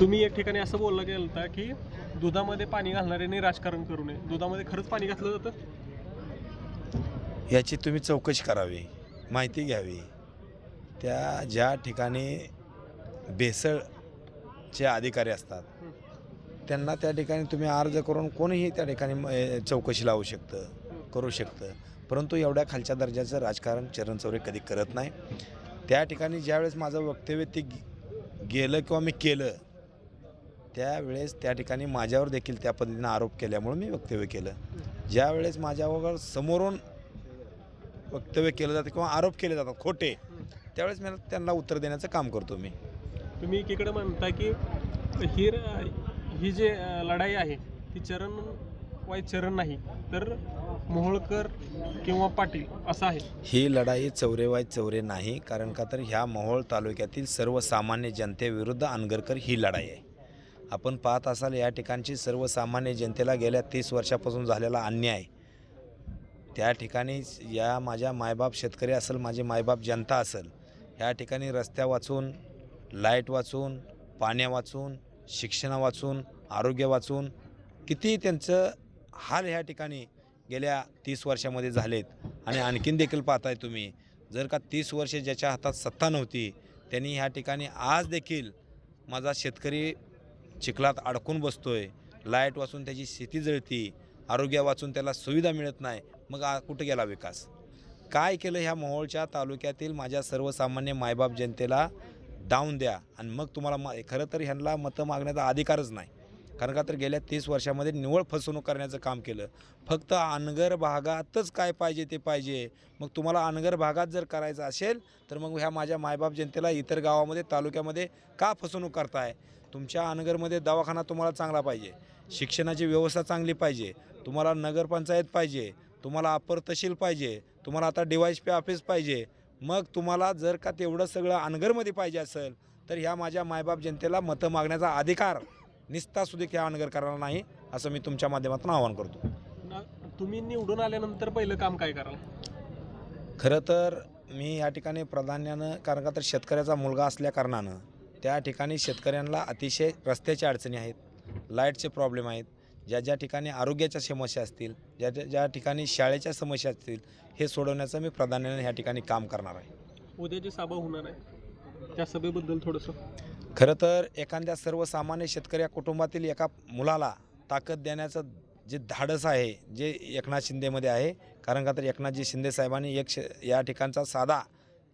तुम्ही एक ठिकाणी असं बोलला गेलं होता की दुधामध्ये पाणी घालणाऱ्यांनी राजकारण करू नये. दुधामध्ये खरंच पाणी घातलं जातं? याची तुम्ही चौकशी करावी माहिती घ्यावी. त्या ज्या ठिकाणी भेसळचे अधिकारी असतात त्यांना त्या ठिकाणी तुम्ही अर्ज करून कोणीही त्या ठिकाणी चौकशी लावू शकतं करू शकतं. परंतु एवढ्या खालच्या दर्जाचं राजकारण चरण चौरे कधी करत नाही. त्या ठिकाणी ज्यावेळेस माझं वक्तव्य ते गेलं किंवा मी केलं त्यावेळेस त्या ठिकाणी माझ्यावर देखील त्या पद्धतीनं आरोप केल्यामुळे मी वक्तव्य केलं. ज्यावेळेस माझ्यावर समोरून वक्तव्य केलं जातं किंवा आरोप केले जातात खोटे त्यावेळेस मी त्यांना उत्तर देण्याचं काम करतो मी. तुम्ही एकीकडे म्हणता की ही ही जे लढाई आहे ती चरण वाईज चरण नाही तर मोहोळकर किंवा पाटील असं आहे. ही लढाई चौरेवाय चौरे नाही कारण का तर ह्या मोहोळ तालुक्यातील सर्वसामान्य जनतेविरुद्ध अनगरकर ही लढाई आहे. आपण पाहत असाल या ठिकाणची सर्वसामान्य जनतेला गेल्या तीस वर्षापासून झालेला अन्याय. त्या ठिकाणी या माझ्या मायबाप शेतकरी असेल माझे मायबाप जनता असेल या ठिकाणी रस्त्या वाचून लाइट वाचून पाण्या वाचून शिक्षणा वाचून आरोग्य वाचून किती त्यांचं हाल ह्या ठिकाणी गेल्या तीस वर्षामध्ये झालेत. आणि आणखीन देखील पाहताय तुम्ही जर का तीस वर्ष ज्याच्या हातात सत्ता नव्हती त्यांनी ह्या ठिकाणी आज देखील माझा शेतकरी चिखलात अडकून बसतोय. लाइट वाचून त्याची शेती जळती. आरोग्य वाचून त्याला सुविधा मिळत नाही. मग आ कुठं गेला विकास? काय केलं ह्या मोहोळच्या तालुक्यातील माझ्या सर्वसामान्य मायबाप जनतेला? डाऊन द्या. आणि मग तुम्हाला म खरं तर ह्यांना मतं मागण्याचा अधिकारच नाही. कारण का तर गेल्या तीस वर्षामध्ये निवळ फसवणूक करण्याचं काम केलं. फक्त अनगर भागातच काय पाहिजे ते पाहिजे. मग तुम्हाला अनगर भागात जर करायचं असेल तर मग ह्या माझ्या मायबाप जनतेला इतर गावामध्ये तालुक्यामध्ये का फसवणूक करताय? तुमच्या अनगरमध्ये दवाखाना तुम्हाला चांगला पाहिजे. शिक्षणाची व्यवस्था चांगली पाहिजे. तुम्हाला नगरपंचायत पाहिजे. तुम्हाला अपर तहसील पाहिजे. तुम्हाला आता डी पे पी ऑफिस पाहिजे. मग तुम्हाला जर का तेवढं सगळं अनगरमध्ये पाहिजे असेल तर ह्या माझ्या मायबाप जनतेला मतं मागण्याचा अधिकार निस्ता सुद्धा ह्या अनगरकरांना नाही असं मी तुमच्या माध्यमातून आवाहन करतो. तुम्ही निवडून आल्यानंतर पहिलं काम काय कराल? खरं तर मी या ठिकाणी प्राधान्यानं कारण का तर शेतकऱ्याचा मुलगा असल्या कारणानं त्या ठिकाणी शेतकऱ्यांना अतिशय रस्त्याच्या अडचणी आहेत लाईटचे प्रॉब्लेम आहेत ज्या ज्या ठिकाणी आरोग्याच्या समस्या असतील ज्या ज्या ज्या ठिकाणी शाळेच्या समस्या असतील हे सोडवण्याचं मी प्राधान्यानं ह्या ठिकाणी काम करणार आहे. उद्या जी सभा होणार आहे. त्या सभेबद्दल थोडंसं. खरं तर एखाद्या सर्वसामान्य शेतकऱ्या कुटुंबातील एका मुलाला ताकद देण्याचं जे धाडस आहे जे एकनाथ शिंदेमध्ये आहे कारण का तर एकनाथजी शिंदे साहेबांनी एक शे या ठिकाणचा साधा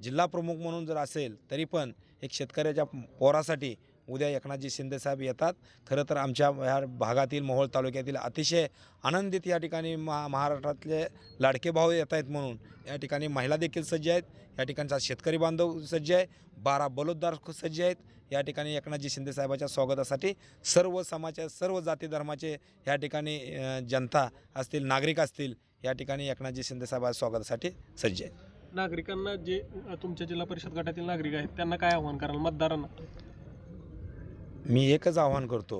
जिल्हा प्रमुख म्हणून जर असेल तरी पण एक शेतकऱ्याच्या पोरासाठी उद्या एकनाथजी शिंदे साहेब येतात. खरं तर आमच्या ह्या भागातील मोहोळ तालुक्यातील अतिशय आनंदित या ठिकाणी महा महाराष्ट्रातले लाडके भाऊ येत आहेत म्हणून या ठिकाणी महिला देखील सज्ज आहेत या ठिकाणचा शेतकरी बांधव सज्ज आहे बारा बलोद्दार सज्ज आहेत या ठिकाणी एकनाथजी शिंदे साहेबाच्या स्वागतासाठी सर्व समाजाच्या सर्व जाती धर्माचे या ठिकाणी जनता असतील नागरिक असतील या ठिकाणी एकनाथजी शिंदे साहेबाच्या स्वागतासाठी सज्ज आहेत. नागरिकांना जे तुमच्या जिल्हा परिषद गटातील नागरिक आहेत त्यांना काय आव्हान कराल मतदारांना? मी एकच आव्हान करतो.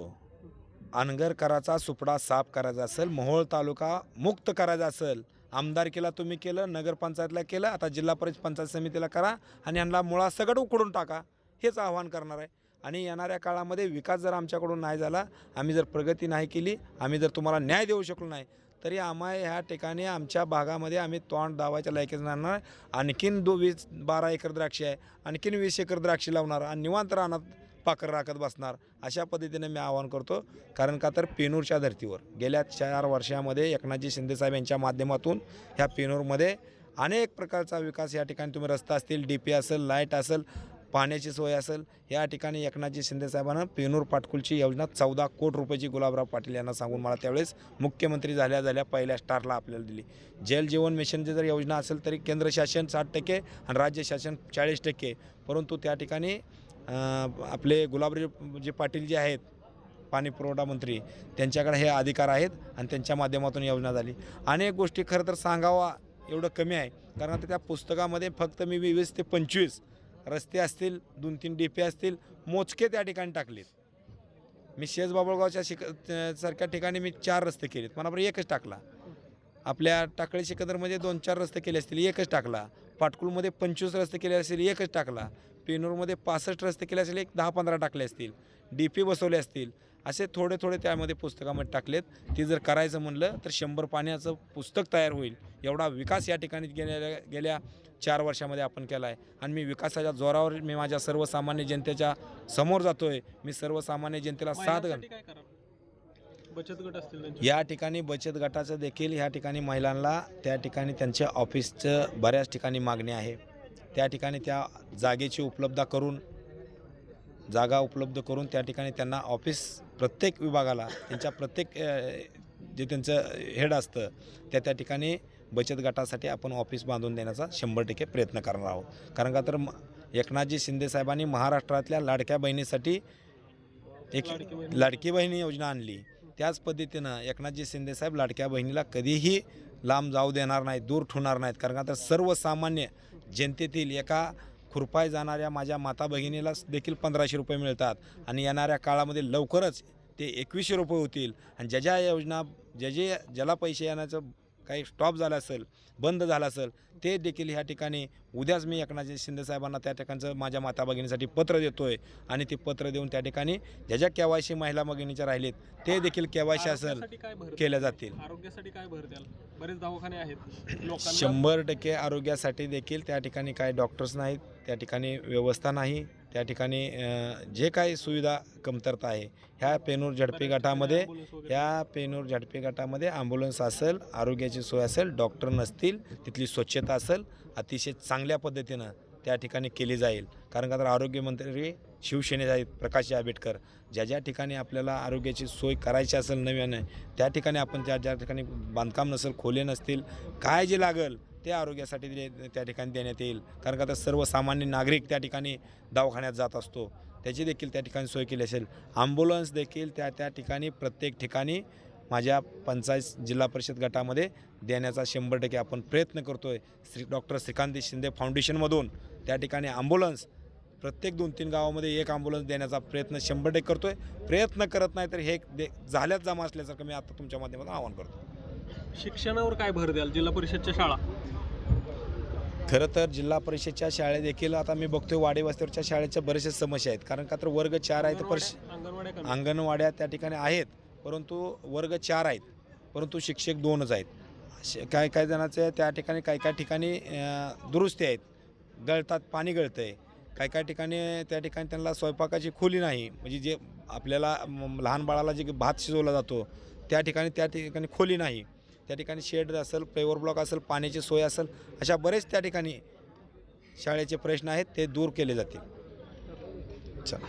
अनगर कराचा सुपडा साफ करायचा असेल मोहोळ तालुका मुक्त करायचा असेल आमदारकीला तुम्ही केलं नगरपंचायतला केलं आता जिल्हा परिषद पंचायत समितीला करा आणि यांना मुळा सगळं उकडून टाका. हेच आव्हान करणार आहे. आणि येणाऱ्या काळामध्ये विकास जर आमच्याकडून नाही झाला आम्ही जर प्रगती नाही केली आम्ही जर तुम्हाला न्याय देऊ शकलो नाही तरी आम्हा ह्या ठिकाणी आमच्या भागामध्ये आम्ही तोंड दावायच्या लायकीच राहणार. आणखीन दो वीस बारा एकर द्राक्षे आहे आणखीन वीस एकर द्राक्षे लावणार आणि निवांत रानात पाकर राखत बसणार अशा पद्धतीने मी आवाहन करतो. कारण का तर पेनूरच्या धर्तीवर गेल्या चार वर्षामध्ये एकनाथजी शिंदेसाहेब यांच्या माध्यमातून ह्या पेनूरमध्ये अनेक प्रकारचा विकास या ठिकाणी तुम्ही रस्ता असतील डी पी असेल लाइट असेल पाण्याची सोय असेल या ठिकाणी एकनाथजी शिंदेसाहेबांना पेनूर पाटकुलची योजना चौदा कोटी रुपयाची गुलाबराव पाटील यांना सांगून मला त्यावेळेस मुख्यमंत्री झाल्या झाल्या पहिल्या स्टारला आपल्याला दिली. जल जीवन मिशनची जर योजना असेल तरी केंद्र शासन साठ टक्के आणि राज्य शासन चाळीस टक्के. परंतु त्या ठिकाणी आपले गुलाबराव जे पाटील जे आहेत पाणी पुरवठा मंत्री त्यांच्याकडे हे अधिकार आहेत आणि त्यांच्या माध्यमातून योजना झाली. अनेक गोष्टी खरं तर सांगावा एवढं कमी आहे. कारण आता त्या पुस्तकामध्ये फक्त मी वीस ते पंचवीस रस्ते असतील दोन तीन डी पी असतील मोजके त्या ठिकाणी टाकलेत. मी शेज बाबळगावच्या शिक सारख्या ठिकाणी मी चार रस्ते केलेत. मला बरं एकच टाकला. आपल्या टाकळी सिकंदरमध्ये दोन चार रस्ते केले असतील एकच टाकला. पाटकुलमध्ये पंचवीस रस्ते केले असतील एकच टाकला. पेनूरमध्ये पासष्ट रस्ते केले असेल एक दहा पंधरा टाकले असतील. डी पी बसवले असतील. असे थोडे थोडे त्यामध्ये पुस्तकामध्ये टाकलेत. ती जर करायचं म्हणलं तर शंभर पाण्याचं पुस्तक तयार होईल. एवढा विकास या ठिकाणी गेल्या गेल्या चार वर्षामध्ये आपण केला आहे आणि मी विकासाच्या जोरावर मी माझ्या सर्वसामान्य जनतेच्या समोर जातो आहे मी सर्वसामान्य जनतेला साथ घाल बचत गट असतील या ठिकाणी बचत गटाचं देखील ह्या ठिकाणी महिलांना त्या ठिकाणी त्यांच्या ऑफिसचं बऱ्याच ठिकाणी मागणी आहे. त्या ठिकाणी त्या जागेची उपलब्ध करून जागा उपलब्ध करून त्या ठिकाणी त्यांना ऑफिस प्रत्येक विभागाला त्यांच्या प्रत्येक जे त्यांचं हेड असतं त्या त्या ठिकाणी बचत गटासाठी आपण ऑफिस बांधून देण्याचा शंभर टक्के प्रयत्न करणार आहोत. कारण का तर म- एकनाथजी शिंदेसाहेबांनी महाराष्ट्रातल्या लाडक्या बहिणीसाठी एक लाडकी लाडकी बहिणी योजना आणली. त्याच पद्धतीनं एकनाथजी शिंदेसाहेब लाडक्या बहिणीला कधीही लांब जाऊ देणार नाहीत दूर ठेवणार नाहीत. कारण का तर सर्वसामान्य जनतेतील एका खुरपाय जाणाऱ्या माझ्या माता भगिनीला देखील पंधराशे रुपये मिळतात आणि येणाऱ्या काळामध्ये लवकरच ते एकवीसशे रुपये होतील. आणि ज्या ज्या योजना ज्या जे ज्याला पैसे येण्याचं काही स्टॉप झाला असेल बंद झालं असेल ते देखील ह्या ठिकाणी उद्याच मी एकनाथजी शिंदेसाहेबांना त्या ठिकाणचं माझ्या माता भगिनीसाठी पत्र देतो आहे आणि ते पत्र देऊन त्या ठिकाणी ज्या ज्या केवायसी महिला भगिनीच्या राहिलेत ते देखील केवायसी असेल आरोग्यासाठी काय भर केल्या जातील. आरोग्यासाठी काय भर द्याल? बरेच दवाखाने आहेत. लोकांना शंभर टक्के आरोग्यासाठी देखील त्या ठिकाणी काय डॉक्टर्स नाहीत त्या ठिकाणी व्यवस्था नाही. त्या ठिकाणी जे काही सुविधा कमतरता आहे ह्या पेनूर झडपी गटामध्ये ambulance वगैरे. या पेनूर झडपी गटामध्ये ॲम्ब्युलन्स असेल आरोग्याची सोय असेल डॉक्टर नसतील तिथली स्वच्छता असेल अतिशय चांगल्या पद्धतीनं त्या ठिकाणी केली जाईल कारण का तर आरोग्यमंत्री शिवसेनेचे आहेत प्रकाश आंबेडकर ज्या ज्या ठिकाणी आपल्याला आरोग्याची सोय करायची असेल नव्याने त्या ठिकाणी आपण त्या ज्या ठिकाणी बांधकाम नसेल खोले नसतील काय जे लागेल ते आरोग्यासाठी दे- त्या ठिकाणी देण्यात येईल? कारण का तर सर्वसामान्य नागरिक त्या ठिकाणी दवाखान्यात जात असतो. त्याची देखील त्या ठिकाणी सोय केली असेल. ॲम्ब्युलन्स देखील त्या त्या ठिकाणी प्रत्येक ठिकाणी माझ्या पंचायत जिल्हा परिषद गटामध्ये देण्याचा शंभर टक्के आपण प्रयत्न करतो आहे श्री डॉक्टर श्रीकांत शिंदे फाउंडेशनमधून त्या ठिकाणी ॲम्ब्युलन्स प्रत्येक दोन तीन गावामध्ये एक ॲम्ब्युलन्स देण्याचा प्रयत्न शंभर टक्के करतो आहे प्रयत्न करत नाही तर हे दे झाल्याच जमा असल्यासारखं मी आता तुमच्या माध्यमातून आवाहन करतो. शिक्षणावर काय भर द्याल जिल्हा परिषदच्या शाळा? खरं तर जिल्हा परिषदच्या शाळेत देखील आता मी बघतोय वाडी वस्तीवरच्या शाळेच्या बरेचसे समस्या आहेत. कारण का तर वर्ग चार आहेत पर अंगणवाड्या त्या ठिकाणी आहेत परंतु वर्ग चार आहेत परंतु शिक्षक दोनच आहेत. काय काय जणांचे त्या ठिकाणी काय काय ठिकाणी दुरुस्ती आहेत. गळतात पाणी गळतं आहे काय काय ठिकाणी त्या ठिकाणी त्यांना स्वयंपाकाची खोली नाही. म्हणजे जे आपल्याला लहान बाळाला जे भात शिजवला जातो त्या ठिकाणी त्या ठिकाणी खोली नाही. त्या ठिकाणी शेड असेल प्लेवर ब्लॉक असेल पाण्याची सोय असेल अशा बरेच त्या ठिकाणी शाळेचे प्रश्न आहेत ते दूर केले जातील. चला.